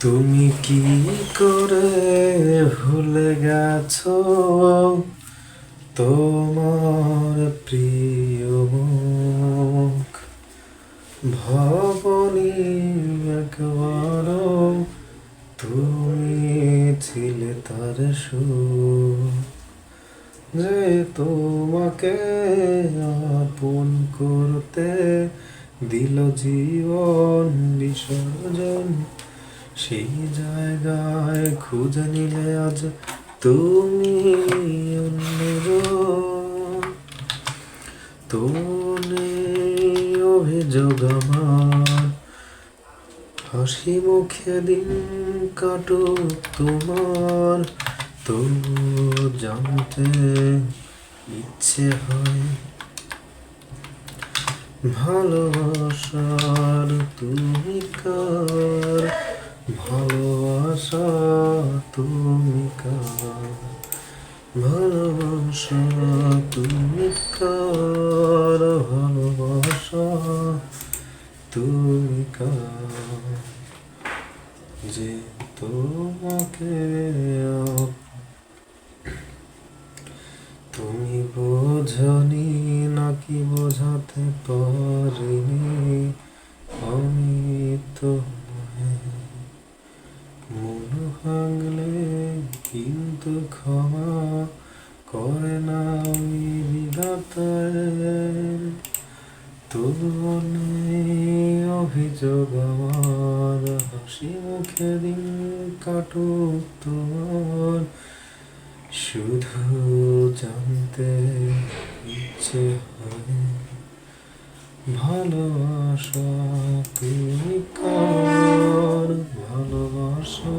তুমি কি করে ভুলে গেছো? তোমার প্রিয় মুখ ভবনী একবার তুমি ছিলে তার যে তোমাকে আপন করতে দিল জীবন বিসর্জন সেই জায়গায় খুঁজে নিলে আজ তুমি অন্যজন। তুমি অভিযোগ আমার। হাসি মুখে দিন কাটুক তোমার। তবু জানতে ইচ্ছে হয় ভালোবাসার তুমি কার ভালোবাসা, তুমি কার ভালোবাসা? তুমি কার? যে তোমাকে তুমি বোঝনি নাকি বোঝাতে পারিনি? আমি তো মন ভাঙলে কিন্তু ক্ষমা করে না ওই বিধাতায় তবুও অভিযোগ আমার, হাসি মুখে দিন কাটুক তোমার। শুধু জানতে ইচ্ছে হয়, ভালোবাসা তুমি কার ভালোবাসা